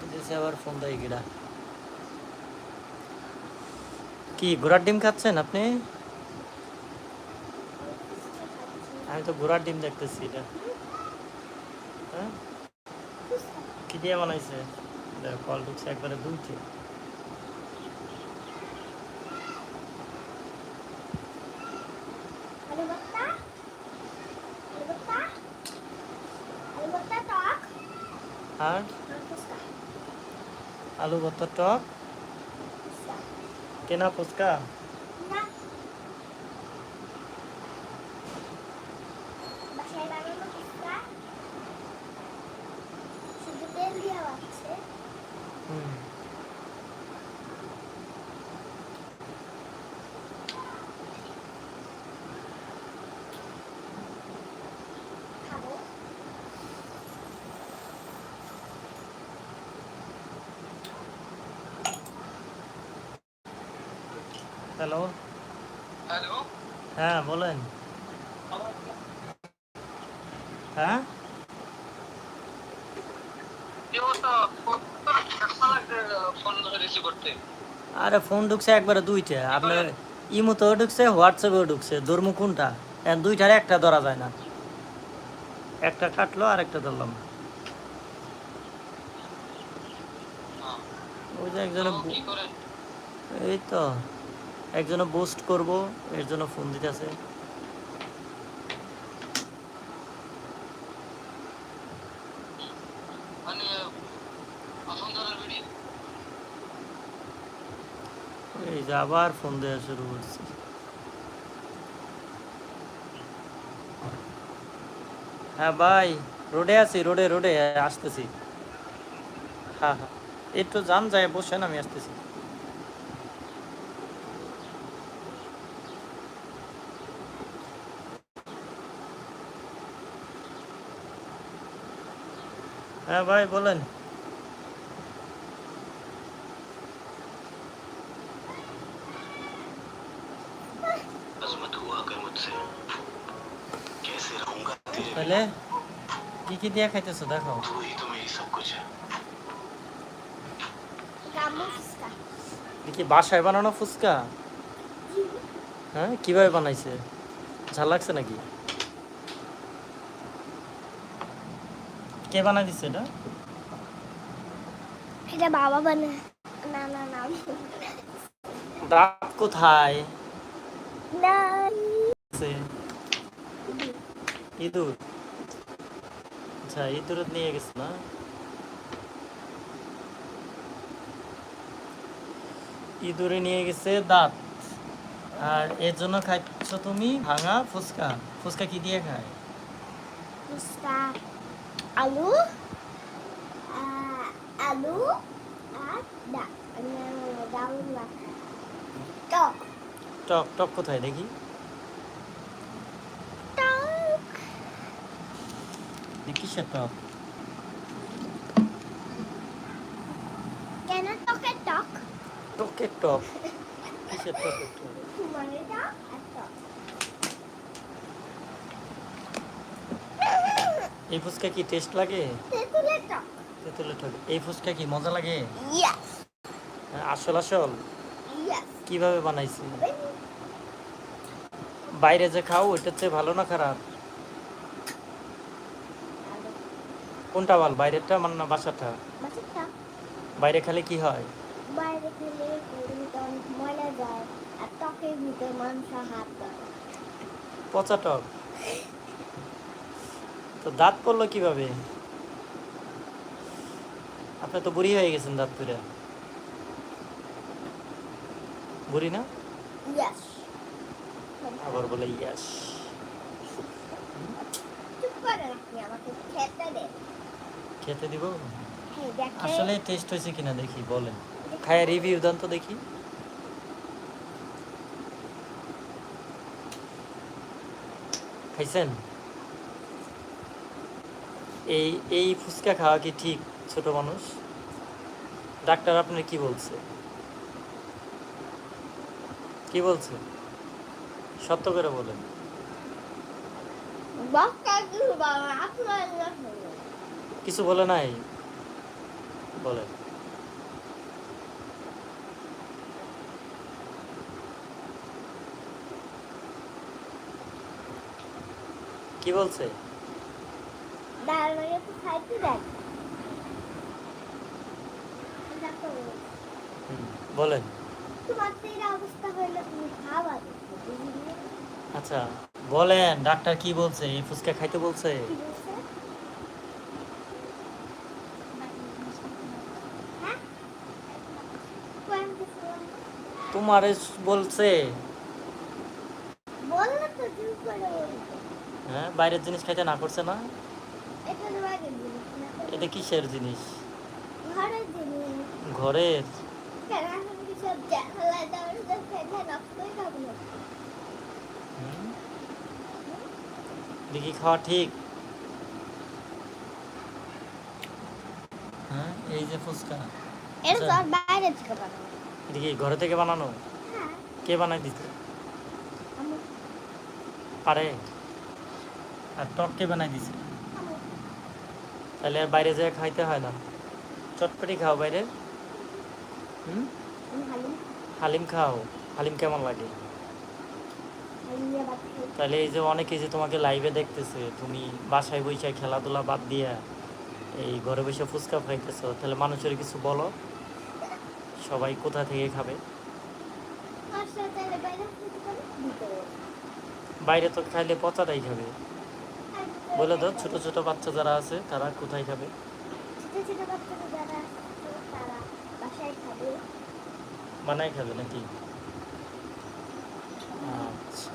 দিতেছে আবার ফোন দেয় গিরা। কি ঘোড়ার ডিম খাচ্ছেন আপনি? আমি তো ঘোড়ার ডিম দেখতেছি এটা। হ্যাঁ? কি দিয়ে বানাইছে? দেখ, কল ঢুকছে একবারে দুইটে। আর? আলু ভর্তা টক? কেনা ফুচকা না বাসায় বানানো ফুচকা শুধু তেল দেওয়া আছে হুম খাব হ্যালো। হ্যালো। হ্যাঁ বলেন। হ্যাঁ? আরে ফোন ঢুকছে একবারে দুইটা। আপনার ইমোতেও ঢুকছে হোয়াটসঅ্যাপেও ঢুকছে। ধর্ম কোনটা? দুইটার একটা ধরা যায় না। একটা কাটলো আর একটা ধরলাম ওই যে একজনে এই তো। একজনে বুস্ট করব এর জন্য ফোন দিতেছে। মানে এই যে আবার ফোন দেওয়া শুরু করছে। হ্যাঁ ভাই রোডে আছি রোডে রোডে আসতেছি। হ্যাঁ হ্যাঁ। একটু যান যায় বসেন আমি আসতেছি। হ্যাঁ ভাই বলেন। তাহলে কি কি দিয়ে খাইতেছো দেখো কি বাসায় বানানো ফুচকা? হ্যাঁ কীভাবে বানাইছে? ঝাল লাগছে নাকি? কে বানাই দিছে এটা? এটা বাবা বানায় না না না রাত কোথায় ইঁদুর। আচ্ছা ইঁদুর নিয়ে গেছে না? ইঁদুরে নিয়ে গেছে দাঁত। আর এর জন্য খাচ্ছ তুমি ভাঙা ফুচকা। ফুচকা কি দিয়ে খায়? ফুচকা। আলু আলু আর ডাল ডাল টক টক টক কোথায় দেখি টক দেখি সে টক কেন টকের টক টকের টক কিসের টকের টক মানে টক আর টক এই ফুচকা কি টেস্ট লাগে? তেঁতুলের টক। এই ফুচকা কি মজা লাগে? হ্যাঁ, আসল আসল? কীভাবে বানাইছি? বাইরে যে খাও ওইটার চেয়ে ভালো না খারাপ? কোনটা ভালো বাইরেরটা মানে না বাসাটা বাইরে খেলে কি হয়? বাইরে খেলে গরুর ভিতর অনেক ময়লা যায় আর টকের ভিতর মাংস হাত পচা টক? তো দাঁত পড়ল কীভাবে? আপনি তো বুড়ি হয়ে গেছেন দাঁত পুরে বুড়ি না? আবার বলে ইয়াস করে খেতে দিব? হ্যাঁ আসলে টেস্ট হয়েছে কিনা দেখি বলেন। খায় রিভিউ দেন তো দেখি। খাইছেন? এই এই ফুচকা খাওয়া কি ঠিক ছোট মানুষ? ডাক্তার আপনার কি বলছে? কি বলছে? সত্য করে বলেন। কিছু বলে নাই? বলেন। কি বলছে ডাল মানে একটু খাইতে দেন ডাক্তার বলছে, হুম, বলেন? আচ্ছা বলেন ডাক্তার কি বলছে এই ফুচকা খাইতে বলছে বলছে? হ্যাঁ? তোমারে বলছে। হ্যাঁ বাইরের জিনিস খাইতে না করছে না এটা কিসের জিনিস? ঘরের? দেখি খাওয়া ঠিক? হ্যাঁ এই যে ফুচকা। তো আচ্ছা। দেখি ঘরে থেকে বানানো? হ্যাঁ, কে বানাই দিতে পারে আর। টক কে বানাই দিছে? তাহলে আর বাইরে যেয়ে খাইতে হয় না। চটপটি খাও বাইরে। হুম? হালিম খাও। হালিম কেমন লাগে? দিয়ে। তাহলে এই যে অনেকে যে তোমাকে লাইভে দেখতেছে, তুমি বাসায় বসে খেলাধুলা বাদ দিয়া এই ঘরে বসে ফুচকা খাইতেছো, তাহলে মানুষের কিছু বলো। সবাই কোথা থেকে খাবে? বাইরে তো খাইলে পচা পচাটাই খাবে। বলে দাও ছোট ছোট বাচ্চা যারা আছে তারা কোথায় খাবে? খাবে। খাবে নাকি? আচ্ছা।